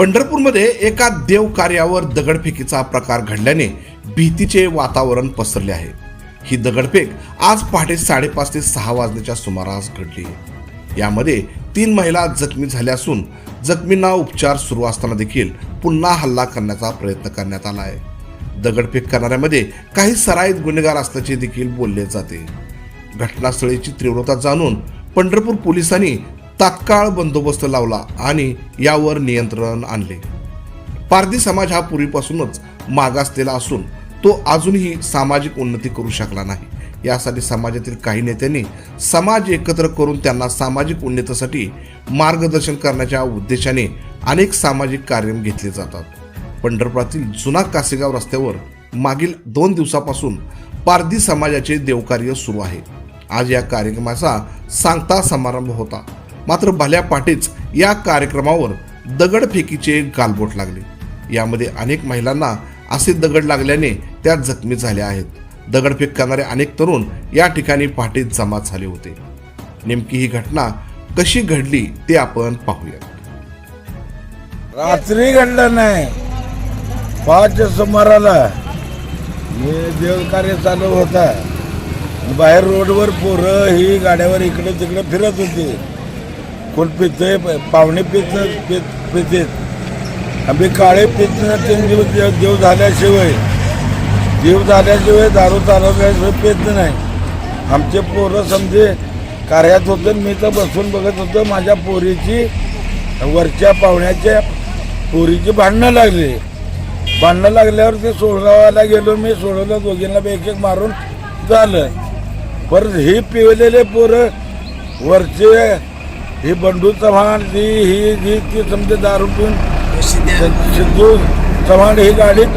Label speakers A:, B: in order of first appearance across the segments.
A: पंढरपूरमध्ये एका देव कार्यावर दगडफेकीचा प्रकार घडल्याने भीतीचे वातावरण पसरले आहे. ही दगडफेक आज पहाटे साडेपाच ते सहा वाजण्याच्या सुमारास घडली. यामध्ये तीन महिला जखमी झाल्या असून जखमींना उपचार सुरू असताना देखील पुन्हा हल्ला करण्याचा प्रयत्न करण्यात आला आहे. दगडफेक करणाऱ्यामध्ये काही सराईत गुन्हेगार असल्याचे देखील बोलले जाते. घटनास्थळीची तीव्रता जाणून पंढरपूर पोलिसांनी तात्काळ बंदोबस्त लावला आणि यावर नियंत्रण आणले. पारधी समाज हा पूर्वीपासूनच मागासलेला असून तो अजूनही सामाजिक उन्नती करू शकला नाही. यासाठी समाजातील काही नेत्यांनी समाज एकत्र करून त्यांना सामाजिक उन्नतीसाठी मार्गदर्शन करण्याच्या उद्देशाने अनेक सामाजिक कार्यक्रम घेतले जातात. पंढरपुरातील जुना कासेगाव रस्त्यावर मागील दोन दिवसापासून पारधी समाजाचे देवकार्य सुरू आहे. आज या कार्यक्रमाचा सांगता समारंभ होता. मात्र भल्या पाठीच या कार्यक्रमावर दगडफेकीचे गालबोट लागले. यामध्ये अनेक महिलांना असे दगड लागल्याने त्या जखमी झाल्या आहेत. दगडफेक करणारे अनेक तरुण या ठिकाणी पहाटे जमा झाले होते. नेमकी ही घटना कशी घडली ते आपण पाहूया
B: रात्री घडलं नाही. पाच सुमाराला देवकार्य चालू होता. बाहेर रोडवर पोरं ही गाड्यावर इकडे तिकडे फिरत होती. कोण पितय पाहुणे पित पित पितेत. आम्ही काळे पित तीन दिवस देव देव झाल्याशिवाय जीव झाल्याशिवाय दारू चालवल्याशिवाय पित नाही. आमचे पोरं समजे कार्यात होतं मी तर बसून बघत होतो माझ्या पोरीची वरच्या पाहुण्याच्या पोरीची भांडणं लागली. भांडणं लागल्यावर ते सोडवायला गेलो मी सोडवलं दोघींना एक एक मारून झालं. परत हे पिवलेले पोरं वरचे ही बंडू चव्हाण ती ही जी ती समजे दारू पिऊन सिद्धू चव्हाण ही गाडीत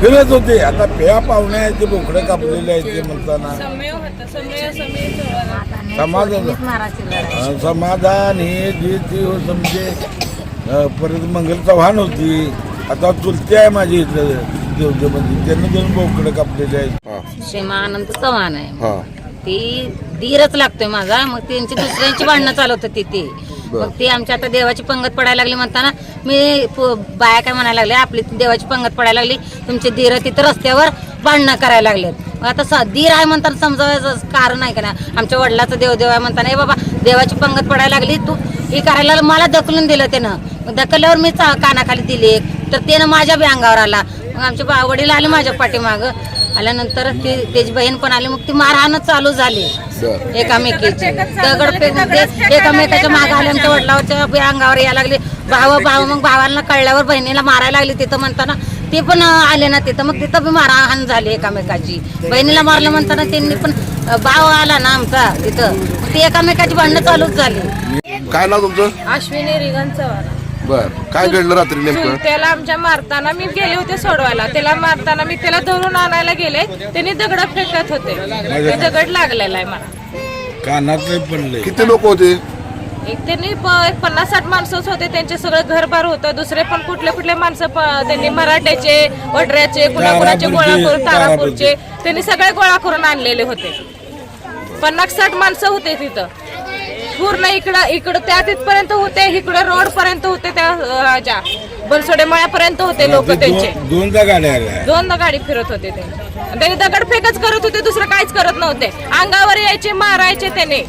B: फिरत होते. आता प्या पाहुणे आहेत ते बोकडे कापलेले आहेत ते म्हणताना.
C: समय होता समय समय चव्हाण.
B: समाधान समाधान. हे जी ती हो समजे परत मंगल चव्हाण होती. आता चुलती आहे माझी इथं देवदेमध्ये त्यांनी दोन बोकडे कापलेले आहेत.
D: सीमा आनंद चव्हाण आहे. ती धीरच लागतोय माझा. मग त्यांची दुसऱ्यांची भांडणं चालवत होती ती मग ती आमच्या आता देवाची पंगत पडायला लागली म्हणताना मी पो- बाया काय म्हणायला लागले आपली देवाची पंगत पडायला लागली. तुमचे धीर तिथं रस्त्यावर भांडणं करायला लागलेत. मग आता स धीर आहे म्हणताना समजावायचं कारण आहे का ना आमच्या वडिलाचं देवदेव आहे म्हणताना ए बाबा देवाची पंगत पडायला लागली तू हे करायला मला ढकलून दिलं त्यानं. मग ढकलल्यावर मी चा- कानाखाली दिली. एक तर त्यानं माझ्या बी अंगावर आला. मग आमचे बा वडील आले माझ्या पाठीमागं. आल्यानंतर ती त्याची बहीण पण आली. मग ती मारहाण चालू झाली. एकामेकीची. दगडफेकमध्ये एकामेकाच्या मागे आले आमच्या वडिलावरच्या अंगावर यायला लागले. भाव भाव मग भावाला कळल्यावर बहिणीला मारायला लागली तिथं म्हणताना. ते पण आले ना तिथं. मग तिथं बी मारहाण झाली एकामेकाची. बहिणीला मारलं म्हणताना त्यांनी पण भाव आला ना आमचा तिथं. मग ती एकामेकाची भांडणं चालूच झाली.
A: काय नाव तुमचं?
C: अश्विनी रिगन चव्हाण.
A: बर. काय घडलं रात्री नेमकं?
C: त्याला आमच्या मारताना मी गेले होते सोडवायला. त्याला मारताना मी त्याला धरून आणायला गेले. त्यांनी दगड फेकत होते. ते दगड लागलेला आहे मला.
B: कानातले पडले.
A: किती लोक होते?
C: एक त्यांनी प- एक पन्नास साठ माणसंच होते. त्यांचे सगळं घरबार होतं. दुसरे पण कुठले कुठले माणसं प- त्यांनी मराठ्याचे वडऱ्याचे कुणा कुणाचे गोळा करून तारापूरचे त्यांनी सगळे गोळा करून आणलेले होते. पन्नास साठ माणसं होते तिथं. पूर्ण इकडं इकडं त्या तिथपर्यंत होते इकडं रोड पर्यंत होते त्या ज्या बनसोडे मळ्यापर्यंत होते लोक त्यांचे
B: दोन- दोनदा गाड्या आल्या.
C: दोनदा गाडी फिरत होते ते. त्यांनी दगड फेकच करत होते दुसरं काहीच करत नव्हते. अंगावर यायचे मारायचे त्याने.